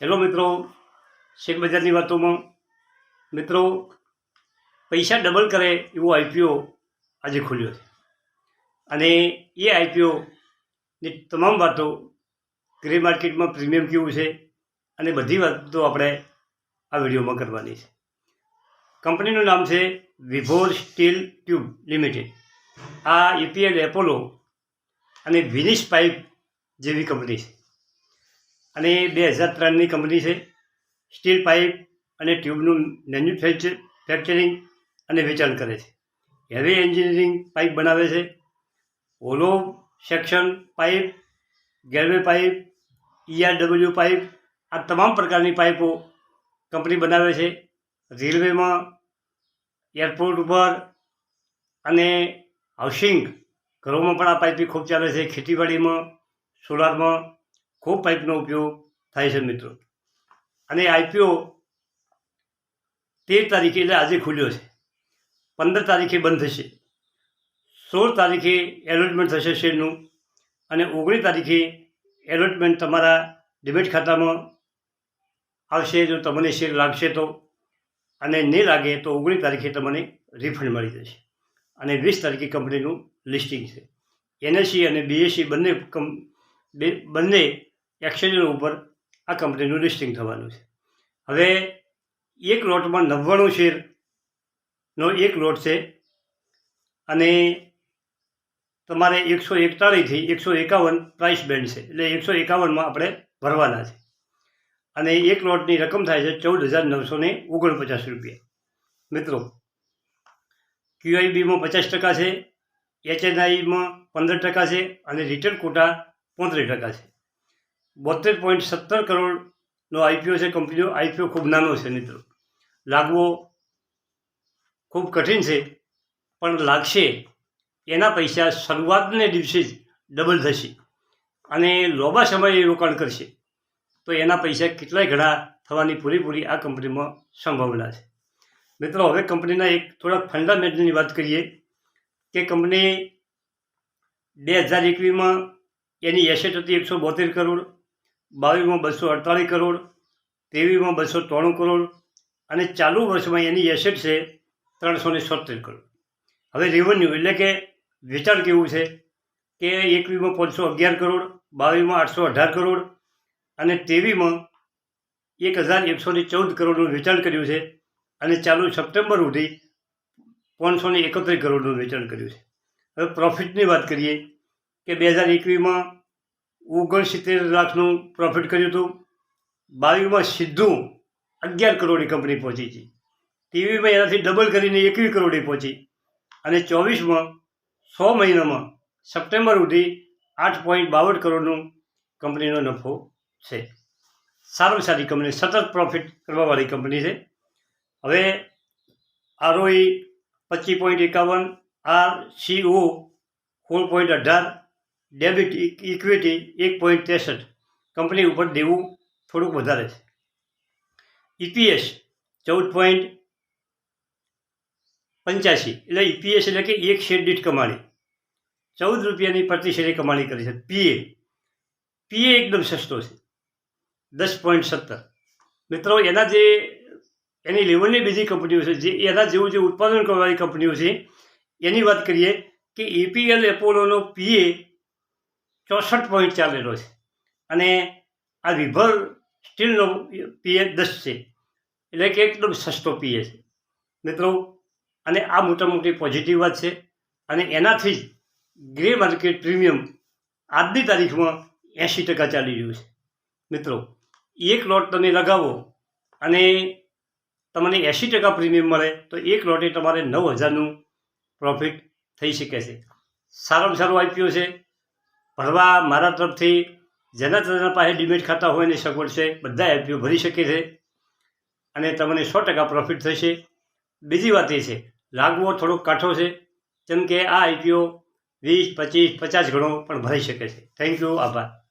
Hello મિત્રો શેરબજારની વાતોમાં. મિત્રો, પૈસા ડબલ કરે એવો આઈપીઓ આજે ખુલ્યો છે. અને એ આઈપીઓની તમામ વાતો ગ્રે માર્કેટમાં પ્રીમિયમ કેવું છે અને બધી વાતો આપણે આ વિડીયોમાં કરવાની છે. કંપનીનું નામ છે વિભોર સ્ટીલ ટ્યુબ લિમિટેડ આ ઈપીએલ એપોલો અને વિનિશ પાઇપ જેવી કંપની છે. અને એ બે હજાર ત્રણની કંપની છે. સ્ટીલ પાઇપ અને ટ્યુબનું મેન્યુફેક્ચર ફેક્ચરિંગ અને વેચાણ કરે છે. હેવી એન્જિનિયરિંગ પાઇપ બનાવે છે. ઓલો સેક્શન પાઇપ ગેરવે પાઇપ ઈઆરડબલ્યુ પાઇપ આ તમામ પ્રકારની પાઇપો કંપની બનાવે છે. રેલવેમાં એરપોર્ટ ઉપર અને હાઉસિંગ ઘરોમાં પણ આ પાઇપી ખૂબ ચાલે છે. ખેતીવાડીમાં સોલારમાં ખૂબ પાઇપનો ઉપયોગ થાય છે મિત્રો. અને આઈપીઓ તેર તારીખે, એટલે આજે ખુલ્યો છે. પંદર તારીખે બંધ થશે. સોળ તારીખે એલોટમેન્ટ થશે શેરનું અને ઓગણીસ તારીખે એલોટમેન્ટ તમારા ડિબેટ ખાતામાં આવશે. જો તમને શેર લાગશે તો, અને નહીં લાગે તો ઓગણીસ તારીખે તમને રિફંડ મળી જશે. અને વીસ તારીખે કંપનીનું લિસ્ટિંગ છે. એનએસસી અને બીએસસી બંને બંને એક્સચેન્જો ઉપર આ કંપનીનું લિસ્ટિંગ થવાનું છે. હવે એક લોટમાં નવ્વાણું શેરનો એક લોટ છે અને તમારે એકસો એકતાળીસથી એકસો એકાવન પ્રાઇસ બેન્ડ છે. એટલે એકસો એકાવનમાં આપણે ભરવાના છે. અને એક લોટની રકમ થાય છે ચૌદ હજાર નવસો ને ઓગણપચાસ રૂપિયા. મિત્રો ક્યુઆઈબીમાં પચાસ ટકા છે એચએનઆઈમાં પંદર ટકા છે અને રિટર્ન કોટા પોત્રીસ ટકા છે. બોતેર પોઈન્ટ સત્તર કરોડનો આઈપીઓ છે કંપનીનો આઈપીઓ ખૂબ નાનો છે, મિત્રો. લાગવો ખૂબ કઠિન છે, પણ લાગશે. એના પૈસા શરૂઆતને દિવસે જ ડબલ થશે. અને લાંબા સમયે રોકાણ કરશે. તો એના પૈસા કેટલાય ઘણા થવાની પૂરેપૂરી આ કંપનીમાં સંભાવના છે. મિત્રો, હવે કંપનીના એક થોડાક ફંડામેન્ટલની વાત કરીએ કે કંપની બે હજાર એકવીસમાં એની એસેટ હતી એકસો બોતેર કરોડ. બાવીસમાં બસો અડતાલીસ કરોડ, ત્રેવીસમાં બસો ત્રાણું કરોડ અને ચાલુ વર્ષમાં એની એસેટ છે ત્રણસો ને સોતેર કરોડ. હવે રેવન્યુ એટલે કે વેચાણ કેવું છે કે એકવીસમાં પાંચસો અગિયાર કરોડ, બાવીસમાં આઠસો અઢાર કરોડ અને ત્રેવીસમાં એક હજાર એકસો ને ચૌદ કરોડનું વેચાણ કર્યું છે અને ચાલુ સપ્ટેમ્બર સુધી પાંચસો ને એકત્રીસ કરોડનું વેચાણ કર્યું છે. હવે પ્રોફિટની વાત કરીએ કે બે હજાર એકવીસમાં ઓગણસિત્તેર લાખનું પ્રોફિટ કર્યું હતું. બાવીસમાં સીધું અગિયાર કરોડની કંપની પહોંચી હતી ટીવીમાં એનાથી ડબલ કરીને એકવીસ કરોડે પહોંચી. અને ચોવીસમાં સો મહિનામાં સપ્ટેમ્બર સુધી આઠ પોઈન્ટ બાવન કરોડનું કંપનીનો નફો છે. સારામાં સારી કંપની સતત પ્રોફિટ કરવાવાળી કંપની છે. હવે આરઓઈ પચીસ પોઈન્ટ એકાવન, આર સીઓ સોળ પોઈન્ટ અઢાર ડેબિટ ઇક્વિટી એક પોઈન્ટ ત્રેસઠ. કંપની ઉપર દેવું થોડુંક વધારે છે. ઇપીએસ ચૌદ પોઈન્ટ પંચ્યાસી. એટલે ઈપીએસ એટલે કે એક શેર દીઠ કમાણી. ચૌદ રૂપિયાની પ્રતિ શેરે કમાણી કરી છે. પીએ પીએ એકદમ સસ્તો છે. દસ પોઈન્ટ સત્તર. મિત્રો, એના જે, એની લેવલની બીજી કંપનીઓ છે, જે, એના જેવું જે ઉત્પાદન કરવાની કંપનીઓ છે, એની વાત કરીએ કે એપીએલ એપોલોનો પીએ ચોસઠ પોઈન્ટ ચાલેલો છે. અને આ વિભર સ્ટીલનો પીએ દસ છે. એટલે કે એકદમ સસ્તો પીએ છે. મિત્રો, અને આ મોટા મોટી પોઝિટિવ વાત છે. અને એનાથી જ ગ્રે માર્કેટ પ્રીમિયમ આજની તારીખમાં એંશી ટકા ચાલી રહ્યું છે. મિત્રો, એક લોટ તમે લગાવો અને તમને એંશી ટકા પ્રીમિયમ મળે, તો એક લોટે તમારે નવ હજારનું પ્રોફિટ થઈ શકે છે. સારામાં સારું આઈપીઓ છે. ભરવા મારા તરફથી જેના તેના પાસે ડિમેટ ખાતા હોય એની સગવડ છે, બધા આઈપીઓ ભરી શકે છે અને તમને સો ટકા પ્રોફિટ થશે. બીજી વાત એ છે, લાગવો થોડોક કાઠો છે, જેમ કે આ આઈપીઓ વીસ, પચીસ, પચાસ ગણો પણ ભરી શકે છે. થેન્ક યુ આભાર.